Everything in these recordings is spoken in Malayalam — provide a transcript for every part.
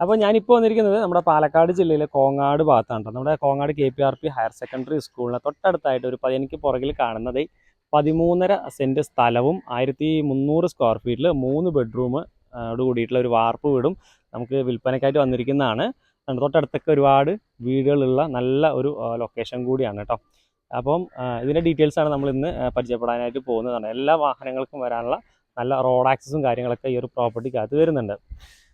അപ്പോൾ ഞാനിപ്പോൾ വന്നിരിക്കുന്നത് നമ്മുടെ പാലക്കാട് ജില്ലയിലെ കോങ്ങാട് ഭാഗത്താണ്. നമ്മുടെ Kongad K P R P higher secondary സ്കൂളിന് തൊട്ടടുത്തായിട്ട് ഒരു പതിനെനിക്ക് പുറകിൽ കാണുന്നത് പതിമൂന്നര സെന്റ് സ്ഥലവും ആയിരത്തി മുന്നൂറ് സ്ക്വയർ ഫീറ്റിൽ മൂന്ന് ബെഡ്റൂം കൂടിയിട്ടുള്ള ഒരു വാർപ്പ് വീടും നമുക്ക് വിൽപ്പനയ്ക്കായിട്ട് വന്നിരിക്കുന്നതാണ്. തൊട്ടടുത്തൊക്കെ ഒരുപാട് വീടുകളുള്ള നല്ല ഒരു ലൊക്കേഷൻ കൂടിയാണ് കേട്ടോ. അപ്പം ഇതിന്റെ ഡീറ്റെയിൽസാണ് നമ്മൾ ഇന്ന് പരിചയപ്പെടാനായിട്ട് പോകുന്നതാണ്. എല്ലാ വാഹനങ്ങൾക്കും വരാനുള്ള നല്ല റോഡ് ആക്സസും കാര്യങ്ങളൊക്കെ ഈ ഒരു പ്രോപ്പർട്ടിക്കകത്ത് വരുന്നുണ്ട്.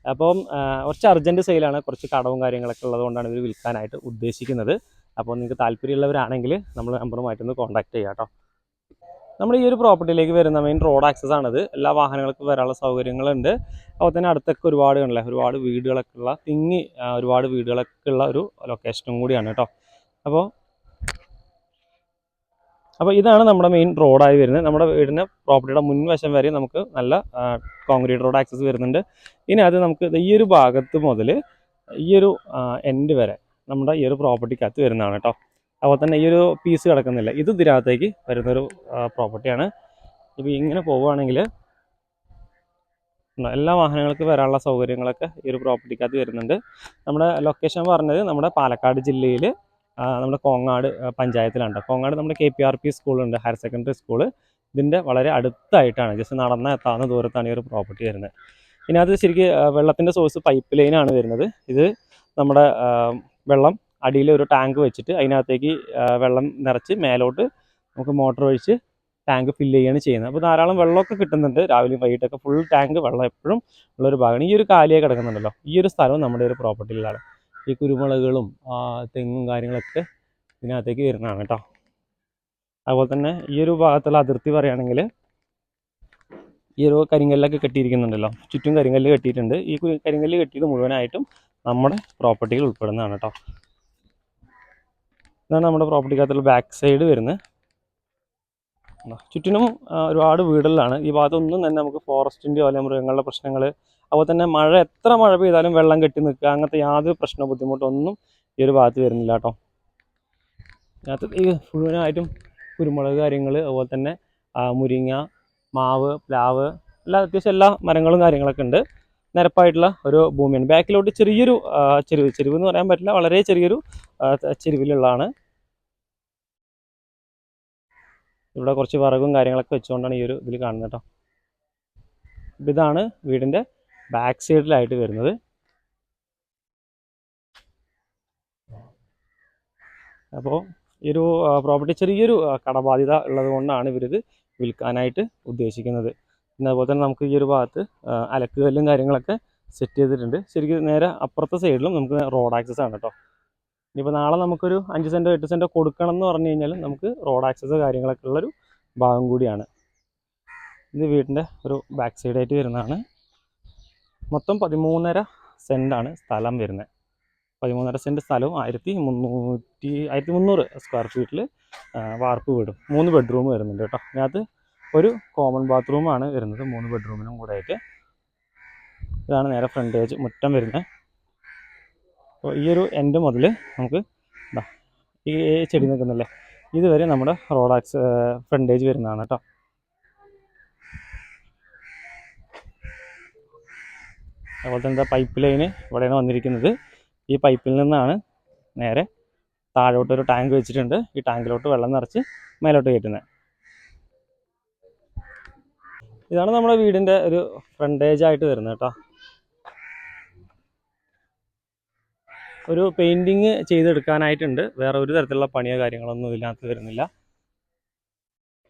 അപ്പം കുറച്ച് അർജന്റ് സെയിലാണ് കുറച്ച് കടവും കാര്യങ്ങളൊക്കെ ഉള്ളതുകൊണ്ടാണ് ഇവർ വിൽക്കാനായിട്ട് ഉദ്ദേശിക്കുന്നത്. അപ്പോൾ നിങ്ങൾക്ക് താല്പര്യമുള്ളവരാണെങ്കിൽ നമ്മൾ നമ്പറുമായിട്ടൊന്ന് കോൺടാക്ട് ചെയ്യാം കേട്ടോ നമ്മൾ ഈ ഒരു പ്രോപ്പർട്ടിയിലേക്ക് വരുന്ന മെയിൻ റോഡ് ആക്സസ് ആണിത്. എല്ലാ വാഹനങ്ങൾക്കും വരാനുള്ള സൗകര്യങ്ങളുണ്ട്. അപ്പോൾ തന്നെ അടുത്തൊക്കെ ഒരുപാട് കണ്ടില്ലേ? ഒരുപാട് വീടുകളൊക്കെ ഉള്ള തിങ്ങി ഒരുപാട് വീടുകളൊക്കെ ഉള്ള ഒരു ലൊക്കേഷനും കൂടിയാണ് കേട്ടോ അപ്പോൾ അപ്പോൾ ഇതാണ് നമ്മുടെ മെയിൻ റോഡായി വരുന്നത്. നമ്മുടെ വീടിന്റെ പ്രോപ്പർട്ടിയുടെ മുൻവശം വരെ നമുക്ക് നല്ല കോൺക്രീറ്റ് റോഡ് ആക്സസ് വരുന്നുണ്ട്. ഇനി അത് നമുക്ക് ഈ ഒരു ഭാഗത്ത് മുതൽ ഈ ഒരു എൻഡ് വരെ നമ്മുടെ ഈ ഒരു പ്രോപ്പർട്ടിക്കകത്ത് വരുന്നതാണ് കേട്ടോ അതുപോലെ തന്നെ ഈ ഒരു പീസ് കിടക്കുന്നില്ല. ഇത് ഇതിനകത്തേക്ക് വരുന്നൊരു പ്രോപ്പർട്ടിയാണ് ഇപ്പോൾ ഇങ്ങനെ പോവുകയാണെങ്കിൽ എല്ലാ വാഹനങ്ങൾക്കും വരാനുള്ള സൗകര്യങ്ങളൊക്കെ ഈ ഒരു പ്രോപ്പർട്ടിക്കകത്ത് വരുന്നുണ്ട്. നമ്മുടെ ലൊക്കേഷൻ പറഞ്ഞത് നമ്മുടെ പാലക്കാട് ജില്ലയിൽ നമ്മുടെ കോങ്ങാട് പഞ്ചായത്തിലാണ് കോങ്ങാട് നമ്മുടെ കെ പി ആർ പി സ്കൂളുണ്ട് ഹയർ സെക്കൻഡറി സ്കൂൾ ഇതിന്റെ വളരെ അടുത്തായിട്ടാണ് ജസ്റ്റ് നടന്ന എത്താവുന്ന ദൂരത്താണ് ഈ ഒരു പ്രോപ്പർട്ടി വരുന്നത്. ഇതിനകത്ത് ശരിക്കും വെള്ളത്തിന്റെ സോഴ്സ് പൈപ്പ് ലൈനാണ് വരുന്നത്. ഇത് നമ്മുടെ വെള്ളം അടിയിൽ ഒരു ടാങ്ക് വെച്ചിട്ട് അതിനകത്തേക്ക് വെള്ളം നിറച്ച് മേലോട്ട് നമുക്ക് മോട്ടർ ഒഴിച്ച് ടാങ്ക് ഫില്ല് ചെയ്യുകയാണ് ചെയ്യുന്നത്. അപ്പോൾ ധാരാളം വെള്ളമൊക്കെ കിട്ടുന്നുണ്ട്. രാവിലെയും വൈകിട്ടൊക്കെ ഫുൾ ടാങ്ക് വെള്ളം എപ്പോഴും ഉള്ളൊരു ഭാഗമാണ്. ഈ ഒരു കാലിയെ കിടക്കുന്നുണ്ടല്ലോ. ഈ ഒരു സ്ഥലവും നമ്മുടെ ഒരു പ്രോപ്പർട്ടിയിലാണ് ഈ കുരുമുളകുകളും തെങ്ങും കാര്യങ്ങളൊക്കെ ഇതിനകത്തേക്ക് വരുന്നതാണ് കേട്ടോ. അതുപോലെ തന്നെ ഈ ഒരു ഭാഗത്തുള്ള അതിർത്തി പറയുകയാണെങ്കിൽ ഈ ഒരു കരിങ്കല്ലൊക്കെ കെട്ടിയിരിക്കുന്നുണ്ടല്ലോ. ചുറ്റും കരിങ്കല്ല് കെട്ടിയിട്ടുണ്ട്. ഈ കരിങ്കല്ല് കെട്ടിയത് മുഴുവനായിട്ടും നമ്മുടെ പ്രോപ്പർട്ടിയിൽ ഉൾപ്പെടുന്നതാണ് കേട്ടോ. ഇതാണ് നമ്മുടെ പ്രോപ്പർട്ടിക്കകത്തുള്ള ബാക്ക് സൈഡ് വരുന്നത്? ചുറ്റിനും ഒരുപാട് വീടുകളിലാണ് ഈ ഭാഗത്തൊന്നും തന്നെ നമുക്ക് ഫോറസ്റ്റിന്റെയോ അല്ലെങ്കിൽ മൃഗങ്ങളുടെ പ്രശ്നങ്ങൾ അതുപോലെ തന്നെ മഴ എത്ര മഴ പെയ്താലും വെള്ളം കെട്ടി നിൽക്കുക അങ്ങനത്തെ യാതൊരു പ്രശ്നമോ ബുദ്ധിമുട്ടൊന്നും ഈ ഒരു ഭാഗത്ത് വരുന്നില്ല കേട്ടോ. അതിനകത്ത് ഈ മുഴുവനായിട്ടും കുരുമുളക് കാര്യങ്ങൾ അതുപോലെ തന്നെ മുരിങ്ങ മാവ് പ്ലാവ് എല്ലാ അത്യാവശ്യം എല്ലാ മരങ്ങളും കാര്യങ്ങളൊക്കെ ഉണ്ട്. നിരപ്പായിട്ടുള്ള ഒരു ഭൂമിയാണ്. ബാക്കിലോട്ട് ചെറിയൊരു ചെരുവ് ചെരുവ് എന്ന് പറയാൻ പറ്റില്ല. വളരെ ചെറിയൊരു ചെരുവിലുള്ളതാണ്. ഇവിടെ കുറച്ച് വിറകും കാര്യങ്ങളൊക്കെ വെച്ചുകൊണ്ടാണ് ഈ ഒരു ഇതിൽ കാണുന്നത് കേട്ടോ. അപ്പം ഇതാണ് വീടിന്റെ ബാക്ക് സൈഡിലായിട്ട് വരുന്നത്. അപ്പോൾ ഈ ഒരു പ്രോപ്പർട്ടി ചെറിയൊരു കടബാധ്യത ഉള്ളത് കൊണ്ടാണ് ഇവരിത് വിൽക്കാനായിട്ട് ഉദ്ദേശിക്കുന്നത്. പിന്നെ അതുപോലെ തന്നെ നമുക്ക് ഈ ഒരു ഭാഗത്ത് അലക്കുകല്ലും കാര്യങ്ങളൊക്കെ സെറ്റ് ചെയ്തിട്ടുണ്ട്. ശരിക്കും നേരെ അപ്പുറത്തെ സൈഡിലും നമുക്ക് റോഡ് ആക്സസ് ആണ് കേട്ടോ. ഇനിയിപ്പോൾ നാളെ നമുക്കൊരു അഞ്ച് സെന്റോ എട്ട് സെന്റോ കൊടുക്കണം എന്ന് പറഞ്ഞു കഴിഞ്ഞാൽ നമുക്ക് റോഡ് ആക്സസ് കാര്യങ്ങളൊക്കെ ഉള്ളൊരു ഭാഗം കൂടിയാണ്. ഇത് വീടിന്റെ ഒരു ബാക്ക് സൈഡായിട്ട് വരുന്നതാണ്. മൊത്തം പതിമൂന്നര സെന്റാണ് സ്ഥലം വരുന്നത്. പതിമൂന്നര സെന്റ് സ്ഥലവും ആയിരത്തി മുന്നൂറ്റി ആയിരത്തി മുന്നൂറ് സ്ക്വയർ ഫീറ്റിൽ വാർപ്പ് വീടും. മൂന്ന് ബെഡ്റൂം വരുന്നുണ്ട് കേട്ടോ. അതിനകത്ത് ഒരു കോമൺ ബാത്റൂമാണ് വരുന്നത്. മൂന്ന് ബെഡ്റൂമിനും കൂടെ ആയിട്ട്. ഇതാണ് നേരെ ഫ്രണ്ട് ഫ്രണ്ടേജ് മുറ്റം വരുന്നത്. അപ്പോൾ ഈ ഒരു എൻഡ് മുതൽ നമുക്ക് ഇതാ ഈ ചെടി നിൽക്കുന്നില്ലേ? ഇതുവരെ നമ്മുടെ റോഡാക്സ് ഫ്രണ്ടേജ് വരുന്നതാണ് കേട്ടോ. അതുപോലെ തന്നെ പൈപ്പ് ലൈന് ഇവിടെയാണ് വന്നിരിക്കുന്നത്. ഈ പൈപ്പിൽ നിന്നാണ് നേരെ താഴോട്ട് ഒരു ടാങ്ക് വെച്ചിട്ടുണ്ട്. ഈ ടാങ്കിലോട്ട് വെള്ളം നിറച്ച് മേലോട്ട് കയറ്റുന്നത്. ഇതാണ് നമ്മുടെ വീടിന്റെ ഒരു ഫ്രണ്ടേജ് ആയിട്ട് വരുന്നത് കേട്ടോ. ഒരു പെയിന്റിങ് ചെയ്തെടുക്കാനായിട്ടുണ്ട്. വേറെ ഒരു തരത്തിലുള്ള പണിയോ കാര്യങ്ങളൊന്നും ഇതിനകത്ത് വരുന്നില്ല.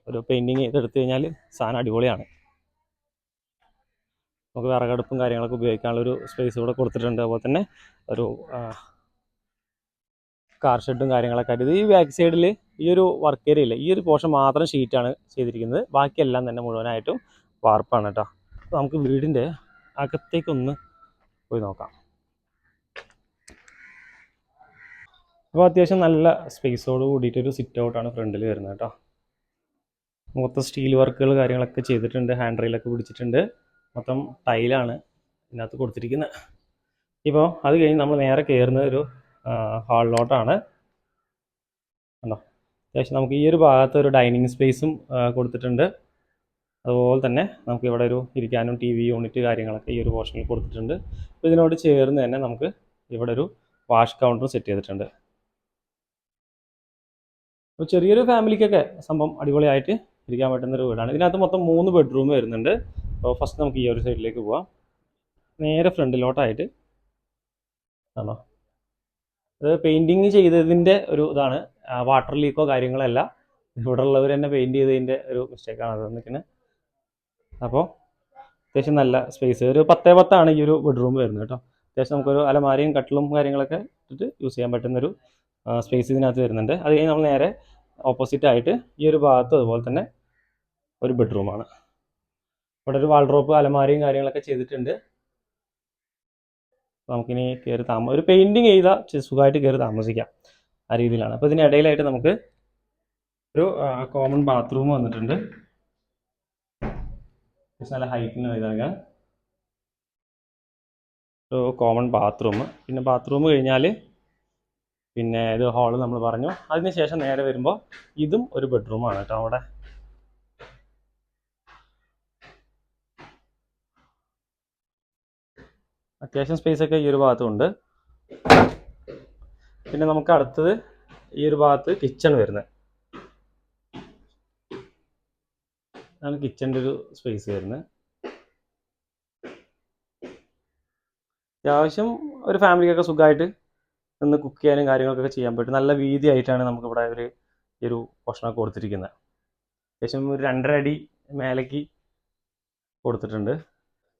ഒരു പെയിന്റിങ് ചെയ്തെടുത്തു കഴിഞ്ഞാൽ സാധനം അടിപൊളിയാണ്. നമുക്ക് വിറകടുപ്പും കാര്യങ്ങളൊക്കെ ഉപയോഗിക്കാനുള്ള ഒരു സ്പേസ് ഇവിടെ കൊടുത്തിട്ടുണ്ട്. അതുപോലെ തന്നെ ഒരു കാർ ഷെഡും കാര്യങ്ങളൊക്കെ ആയിട്ട്. ഈ ബാക്ക് സൈഡിൽ ഈ ഒരു വർക്ക് ഏരിയ ഇല്ല ഈ ഒരു പോർഷൻ മാത്രം ഷീറ്റാണ് ചെയ്തിരിക്കുന്നത്. ബാക്കിയെല്ലാം തന്നെ മുഴുവനായിട്ടും വാർപ്പാണ് കേട്ടോ അപ്പോൾ നമുക്ക് വീടിന്റെ അകത്തേക്കൊന്ന് പോയി നോക്കാം. അപ്പോൾ അത്യാവശ്യം നല്ല സ്പേസോട് കൂടിയിട്ടൊരു സിറ്റ് ഔട്ടാണ് ഫ്രണ്ടിൽ വരുന്നത് കേട്ടോ മൊത്തം സ്റ്റീൽ വർക്കുകൾ കാര്യങ്ങളൊക്കെ ചെയ്തിട്ടുണ്ട് ഹാൻഡ് റെയിലൊക്കെ പിടിച്ചിട്ടുണ്ട്. മൊത്തം ടൈലാണ് ഇതിനകത്ത് കൊടുത്തിരിക്കുന്നത് ഇപ്പോൾ അത് കഴിഞ്ഞ് നമ്മൾ നേരെ കയറുന്ന ഒരു ഹാളിലോട്ടാണ് കണ്ടോ? അത്യാവശ്യം നമുക്ക് ഈ ഒരു ഭാഗത്ത് ഒരു ഡൈനിങ് സ്പേസും കൊടുത്തിട്ടുണ്ട്. അതുപോലെ തന്നെ നമുക്ക് ഇവിടെ ഒരു ഇരിക്കാനും ടി വി യൂണിറ്റ് കാര്യങ്ങളൊക്കെ ഈ ഒരു പോർഷനിൽ കൊടുത്തിട്ടുണ്ട്. അപ്പോൾ ഇതിനോട് ചേർന്ന് തന്നെ നമുക്ക് ഇവിടെ ഒരു വാഷ് കൗണ്ടറും സെറ്റ് ചെയ്തിട്ടുണ്ട്. അപ്പോൾ ചെറിയൊരു ഫാമിലിക്കൊക്കെ സംഭവം അടിപൊളിയായിട്ട് ഇരിക്കാൻ പറ്റുന്നൊരു വീടാണ്. ഇതിനകത്ത് മൊത്തം മൂന്ന് ബെഡ്റൂം വരുന്നുണ്ട്. അപ്പോൾ ഫസ്റ്റ് നമുക്ക് ഈ ഒരു സൈഡിലേക്ക് പോവാം. നേരെ ഫ്രണ്ടിലോട്ടായിട്ട് ആണോ? അത് പെയിന്റിങ് ചെയ്തതിന്റെ ഒരു ഇതാണ്. വാട്ടർ ലീക്കോ കാര്യങ്ങളല്ല. ഇവിടെ ഉള്ളവർ തന്നെ പെയിന്റ് ചെയ്തതിന്റെ ഒരു മിസ്റ്റേക്കാണ് അത് നിൽക്കുന്നത് അപ്പോൾ അത്യാവശ്യം നല്ല സ്പേസ് ഒരു പത്തേ പത്താണ് ഈ ഒരു ബെഡ്റൂം വരുന്നത് കേട്ടോ. അത്യാവശ്യം നമുക്കൊരു അലമാരയും കട്ടിലും കാര്യങ്ങളൊക്കെ ഇട്ടിട്ട് യൂസ് ചെയ്യാൻ പറ്റുന്നൊരു സ്പേസ് ഇതിനകത്ത് വരുന്നുണ്ട്. അത് കഴിഞ്ഞ് നമ്മൾ നേരെ ഓപ്പോസിറ്റ് ആയിട്ട് ഈ ഒരു ഭാഗത്ത് അതുപോലെ തന്നെ ഒരു ബെഡ്റൂമാണ് ഇവിടെ ഒരു വാൾഡ്രോപ്പ് അലമാരയും കാര്യങ്ങളൊക്കെ ചെയ്തിട്ടുണ്ട്. നമുക്കിനി കയറി താമ ഒരു പെയിന്റിങ് ചെയ്താൽ സുഖമായിട്ട് കയറി താമസിക്കാം ആ രീതിയിലാണ്. അപ്പോൾ ഇതിനിടയിലായിട്ട് നമുക്ക് ഒരു കോമൺ ബാത്റൂം വന്നിട്ടുണ്ട്. നല്ല ഹൈറ്റിന് ഇതാക. ഒരു കോമൺ ബാത്റൂം പിന്നെ ബാത്റൂം കഴിഞ്ഞാൽ പിന്നെ ഇത് ഹാൾ നമ്മൾ പറഞ്ഞു. അതിന് ശേഷം നേരെ വരുമ്പോൾ ഇതും ഒരു ബെഡ്റൂമാണ് കേട്ടോ അവിടെ. അത്യാവശ്യം സ്പേസ് ഒക്കെ ഈ ഒരു ഭാഗത്തുണ്ട് പിന്നെ നമുക്ക് അടുത്തത് ഈ ഒരു ഭാഗത്ത് കിച്ചൺ വരുന്നത് ആണ് കിച്ചന്റെ ഒരു സ്പേസ് വരുന്നത് അത്യാവശ്യം ഒരു ഫാമിലിക്കൊക്കെ സുഖമായിട്ട് നിന്ന് കുക്ക് ചെയ്യാനും കാര്യങ്ങളൊക്കെ ചെയ്യാൻ പറ്റും. നല്ല വീതി നമുക്കിവിടെ ഒരു ഈ ഒരു ഭക്ഷണമൊക്കെ കൊടുത്തിരിക്കുന്നത്. അത്യാവശ്യം ഒരു രണ്ടര അടി മേലേക്ക് കൊടുത്തിട്ടുണ്ട്.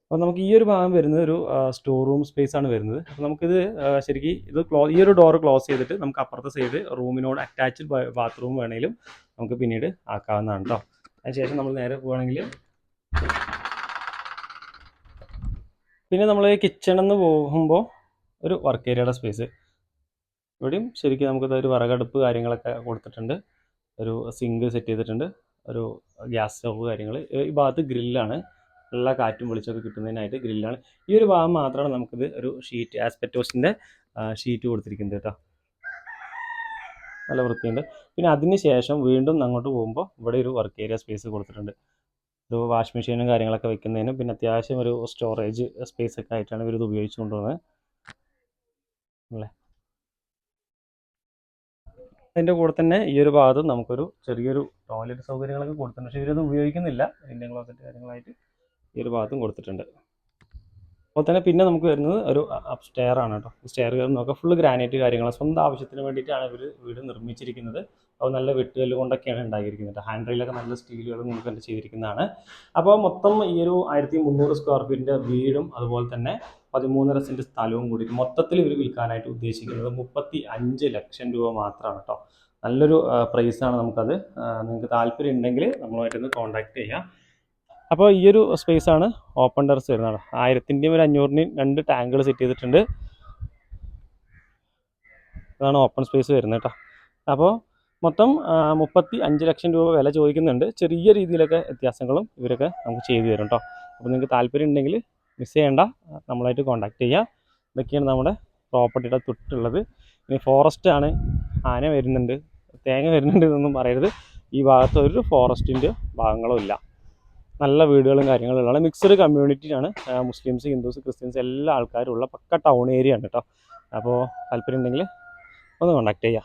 അപ്പോൾ നമുക്ക് ഈ ഒരു ഭാഗം വരുന്നത് ഒരു സ്റ്റോർ റൂം സ്പേസ് ആണ് വരുന്നത്. അപ്പോൾ നമുക്കിത് ശരിക്കും ഇത് ക്ലോ ഈ ഒരു ഡോർ ക്ലോസ് ചെയ്തിട്ട് നമുക്ക് അപ്പുറത്തെ സൈഡ് റൂമിനോട് അറ്റാച്ച്ഡ് ബാത്റൂം വേണമെങ്കിലും നമുക്ക് പിന്നീട് ആക്കാവുന്നതാണ് കേട്ടോ അതിനുശേഷം നമ്മൾ നേരെ പോവുകയാണെങ്കിൽ പിന്നെ നമ്മൾ കിച്ചണിൽ നിന്ന് പോകുമ്പോൾ ഒരു വർക്ക് ഏരിയയുടെ സ്പേസ് ഇവിടെയും ശരിക്കും നമുക്ക് ഒരു വിറകടുപ്പ് കാര്യങ്ങളൊക്കെ കൊടുത്തിട്ടുണ്ട്. ഒരു സിങ്ക് സെറ്റ് ചെയ്തിട്ടുണ്ട്. ഒരു ഗ്യാസ് സ്റ്റവ് കാര്യങ്ങൾ ഈ ഭാഗത്ത് ഗ്രില്ലാണ് ഉള്ള കാറ്റും വെളിച്ചമൊക്കെ കിട്ടുന്നതിനായിട്ട് ഗ്രില്ലാണ് ഈ ഒരു ഭാഗം മാത്രമാണ് നമുക്കിത് ഒരു ഷീറ്റ് ആസ്പെറ്റോസിന്റെ ഷീറ്റ് കൊടുത്തിരിക്കുന്നത് കേട്ടോ. നല്ല വൃത്തിയുണ്ട്. പിന്നെ അതിന് ശേഷം വീണ്ടും അങ്ങോട്ട് പോകുമ്പോൾ ഇവിടെ ഒരു വർക്ക് ഏരിയ സ്പേസ് കൊടുത്തിട്ടുണ്ട്. ഒരു വാഷിംഗ് മെഷീനും കാര്യങ്ങളൊക്കെ വെക്കുന്നതിനും പിന്നെ അത്യാവശ്യം ഒരു സ്റ്റോറേജ് സ്പേസ് ഒക്കെ ആയിട്ടാണ് ഇവരിത് ഉപയോഗിച്ചുകൊണ്ടുപോകുന്നത് അല്ലേ? അതിന്റെ കൂടെ തന്നെ ഈ ഒരു ഭാഗത്ത് നമുക്കൊരു ചെറിയൊരു ടോയ്ലറ്റ് സൗകര്യങ്ങളൊക്കെ കൊടുത്തിട്ടുണ്ട്. പക്ഷേ ഇവരൊന്നും ഉപയോഗിക്കുന്നില്ല. ഇന്ത്യൻ ക്ലോസറ്റ് കാര്യങ്ങളായിട്ട് ഈ ഒരു ഭാഗത്തും കൊടുത്തിട്ടുണ്ട്. അപ്പോൾ തന്നെ പിന്നെ നമുക്ക് വരുന്നത് ഒരു അപ് സ്റ്റെയർ ആണ് കേട്ടോ. സ്റ്റെയർ കയറി നോക്കുക. ഫുള്ള് ഗ്രാനൈറ്റ് കാര്യങ്ങൾ സ്വന്തം ആവശ്യത്തിന് വേണ്ടിയിട്ടാണ് ഇവർ വീട് നിർമ്മിച്ചിരിക്കുന്നത്. അപ്പോൾ നല്ല വെട്ടുകല്ല് കൊണ്ടൊക്കെയാണ് ഉണ്ടാക്കിയിരിക്കുന്നത് ഹാൻഡ് റെയിലൊക്കെ നല്ല സ്റ്റീലുകളും കൊണ്ട് ചെയ്തിരിക്കുന്നതാണ്. അപ്പോൾ മൊത്തം ഈ ഒരു ആയിരത്തി മുന്നൂറ് സ്ക്വയർ ഫീറ്റിന്റെ വീടും അതുപോലെ തന്നെ പതിമൂന്നര സെന്റ് സ്ഥലവും കൂടി മൊത്തത്തിൽ ഇവർ വിൽക്കാനായിട്ട് ഉദ്ദേശിക്കുന്നത് മുപ്പത്തി അഞ്ച് ലക്ഷം രൂപ മാത്രമാണ് കേട്ടോ. നല്ലൊരു പ്രൈസാണ് നമുക്കത്. നിങ്ങൾക്ക് താല്പര്യം ഉണ്ടെങ്കിൽ നമ്മളുമായിട്ടൊന്ന് കോൺടാക്ട് ചെയ്യാം. അപ്പോൾ ഈ ഒരു സ്പേസ് ആണ് ഓപ്പൺ ടെറസ് വരുന്നത്. ആയിരത്തിന്റെയും ഒരു അഞ്ഞൂറിന്റെയും രണ്ട് ടാങ്കുകൾ സെറ്റ് ചെയ്തിട്ടുണ്ട്. ഇതാണ് ഓപ്പൺ സ്പേസ് വരുന്നത് കേട്ടോ. അപ്പോൾ മൊത്തം മുപ്പത്തി അഞ്ച് ലക്ഷം രൂപ വില ചോദിക്കുന്നുണ്ട്. ചെറിയ രീതിയിലൊക്കെ വ്യത്യാസങ്ങളും ഇവരൊക്കെ നമുക്ക് ചെയ്തു തരും കേട്ടോ. അപ്പോൾ നിങ്ങൾക്ക് താല്പര്യം ഉണ്ടെങ്കിൽ മിസ് ചെയ്യേണ്ട. നമ്മളായിട്ട് കോൺടാക്റ്റ് ചെയ്യുക ഇതൊക്കെയാണ് നമ്മുടെ പ്രോപ്പർട്ടിയുടെ തൊട്ടുള്ളത്. ഇനി ഫോറസ്റ്റ് ആണ്. ആന വരുന്നുണ്ട്. തേങ്ങ വരുന്നുണ്ട് എന്നൊന്നും പറയരുത്. ഈ ഭാഗത്ത് ഒരു ഫോറസ്റ്റിന്റെ ഭാഗങ്ങളും ഇല്ല. നല്ല വീടുകളും കാര്യങ്ങളും ഉള്ള മിക്സഡ് കമ്മ്യൂണിറ്റിയാണ് മുസ്ലിംസ് ഹിന്ദുസ് ക്രിസ്ത്യൻസ് എല്ലാ ആൾക്കാരും ഉള്ള പക്ക ടൗൺ ഏരിയ ആണ് കേട്ടോ. അപ്പോൾ താല്പര്യം ഉണ്ടെങ്കിൽ ഒന്ന് കോൺടാക്ട് ചെയ്യുക